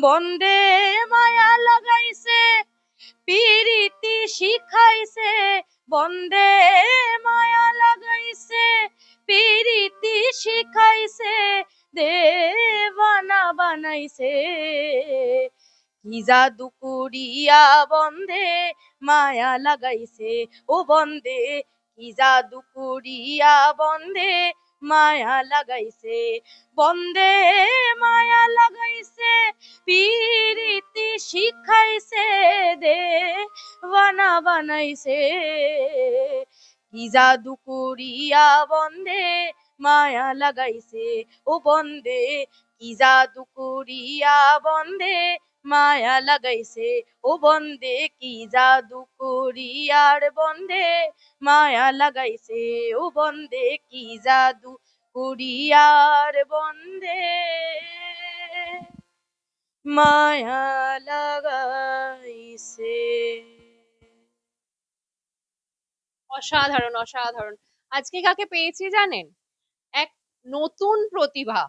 বন্দে মায়া লাগাইছে, পিরিতি শিখাইছে, বন্দে মায়া লাগাইছে, পিরিতি শিখাইছে, দেবানা বানাইছে। কি জাদু করিয়া বন্দে মায়া লাগাইছে, ও বন্দে, কি জাদু করিয়া বন্দে মায়া লাগাইছে। বন্দে মায়া লাগাইছে, পিরিতি শিখাইছে দে বানা বানাইছে। কি জাদু করিয়া বন্দে মায়া লাগাইছে, ও বন্দে, কি জাদু করিয়া বন্দে মায়া লাগাইছে। ও বন্দে, কি জাদু করিয়ার বন্দে? মায়া লাগাইছে, ও বন্দে, কি জাদু করিয়ার বন্দে? মায়া লাগাইছে। অসাধারণ অসাধারণ। আজকে কাকে পেয়েছি জানেন? এক নতুন প্রতিভা।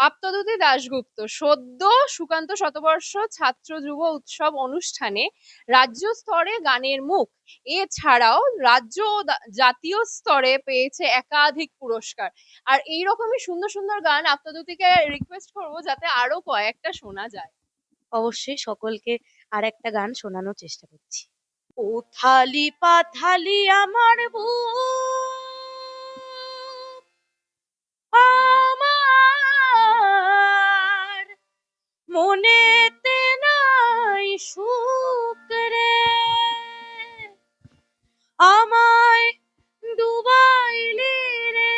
আপ্তদূতি দাশগুপ্ত সদ্য সুকান্ত শতবর্ষ ছাত্র যুব উৎসব অনুষ্ঠানে রাজ্য স্তরে গানের মুখ। এছাড়াও রাজ্য ও জাতীয় স্তরে পেয়েছে একাধিক পুরস্কার। আর এইরকমই সুন্দর সুন্দর গান আপ্তদূতিকে রিকোয়েস্ট করব যাতে আরও কয়েকটা শোনা যায়। অবশ্যই সকলকে আর একটা গান শোনানোর চেষ্টা করছি। ও থালি পাথালি আমার বুক আমার মনেতে নাই সুখ রে। আমায় ডুবাইলি রে।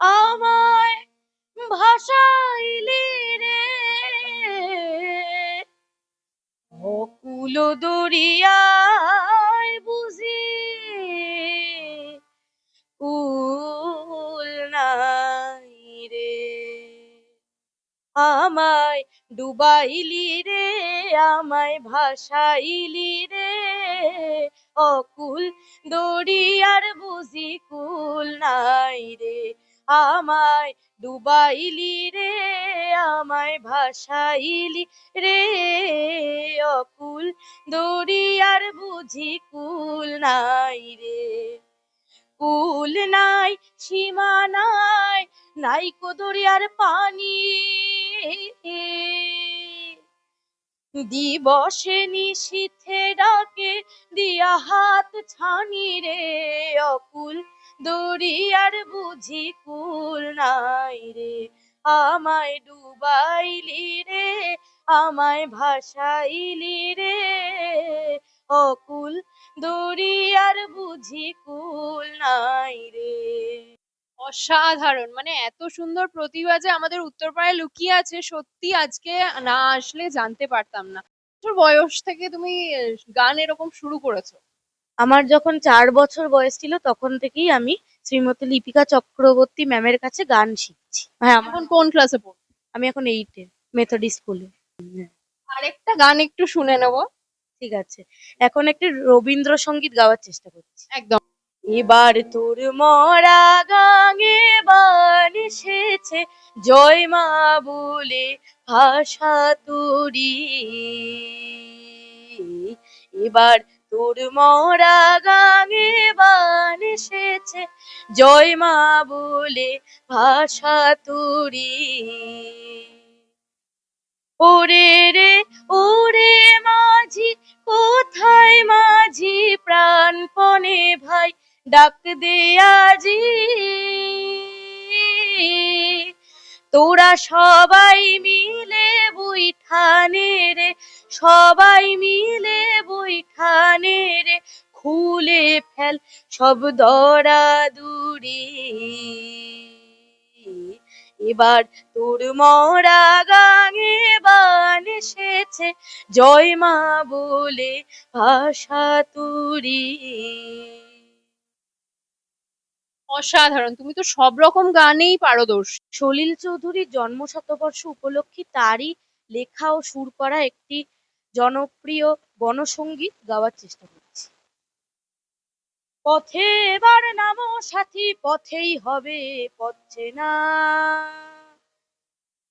আমায় ভাসাইলি রে। অকুল দরিয়ায় ডুবাইলি রে, আমায় ভাসাইলি রে। অকুল দরিয়ার বুঝি কুল নাই রে, আমায় ডুবাইলি রে, আমায় ভাসাইলি রে। অকুল দরিয়ার বুঝি কুল নাই রে। কুল নাই, সীমা নাই নাই দরিয়ার পানি। দিবসে নিশীথে ডাকে, দিয়া হাত ছানি রে, অকুল দরিয়ার বুঝি কুল নাই রে। আমায় ডুবাইলি রে, আমায় ভাসাইলি রে। অকুল দরিয়ার বুঝি কুল নাই রে। অসাধারণ। মানে এত সুন্দর প্রতিভা যে আমাদের উত্তরপাড়ায় লুকিয়ে আছে সত্যি আজকে না আসলে জানতে পারতাম না। তোর বয়স থেকে তুমি গান এরকম শুরু করেছ। আমার যখন চার বছর বয়স ছিল তখন থেকেই আমি শ্রীমতী লিপিকা চক্রবর্তী ম্যামের কাছে গান শিখছি। হ্যাঁ এখন কোন ক্লাসে পড়ো? আমি এখন এইটে মেথডি স্কুলে আরেকটা গান একটু শুনে নেব। ঠিক আছে। এখন একটি রবীন্দ্রসঙ্গীত গাওয়ার চেষ্টা করছি। একদম। এবার তোর মরা গাঙে বান এসেছে। জয় মা বলে ভাষা তুরি। এবার তোর মরা গাঙে বান এসেছে। জয় মা বলে ভাষা তুরি। ওরে রে, ওরে মাঝি, কোথায় মাঝি প্রাণপণে ভাই? ডাক দে আজি। তোরা সবাই মিলে বৈঠানে রে, সবাই মিলে বৈঠানে রে, খুলে ফেল সব দরাদুরি এবার তোর মরা গাঙে বান এসেছে, জয় মা বলে ভাষা তুরি। অসাধারণ। তুমি তো সব রকম গানেই পারদর্শী। সলিল চৌধুরীর জন্ম শতবর্ষ উপলক্ষে তারই লেখা ও সুর করা একটি জনপ্রিয় গণসঙ্গীত গাওয়ার চেষ্টা করছি। পথে এবার নামো সাথী, পথেই হবে পথে না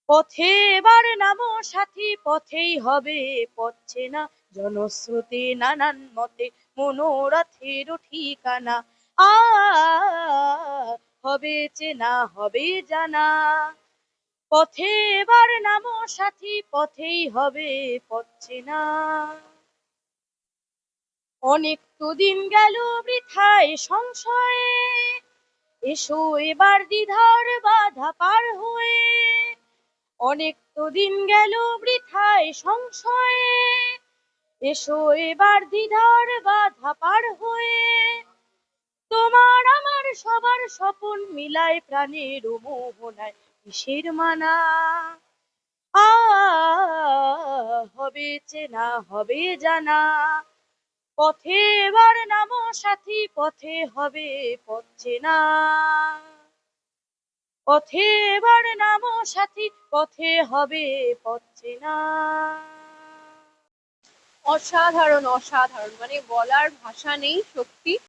পথে এবার নামো সাথী, পথেই হবে পথছে না জনস্রোতে নানান মতে মনোরথের ঠিকানা। হবে চেনা, হবে জানা। পথে এবার নামো সাথী, পথেই হবে পথছে না অনেক তো দিন গেল বৃথায় সংশয়ে, এসো এবার দ্বিধার বাধা পার হয়ে। অনেক তো দিন গেল বৃথায় সংশয়ে, এসো এবার দ্বিধার বাধা পার হয়ে। তোমার আমার সবার স্বপন মিলায় প্রাণের মোহনায় কিসের মানা? হবে চেনা, হবে জানা। পথে এবার নামো সাথী, পথে হবে পথ চেনা। পথে এবার নামো সাথী, পথে হবে পথ চেনা। অসাধারণ অসাধারণ। মানে বলার ভাষা নেই সত্যি।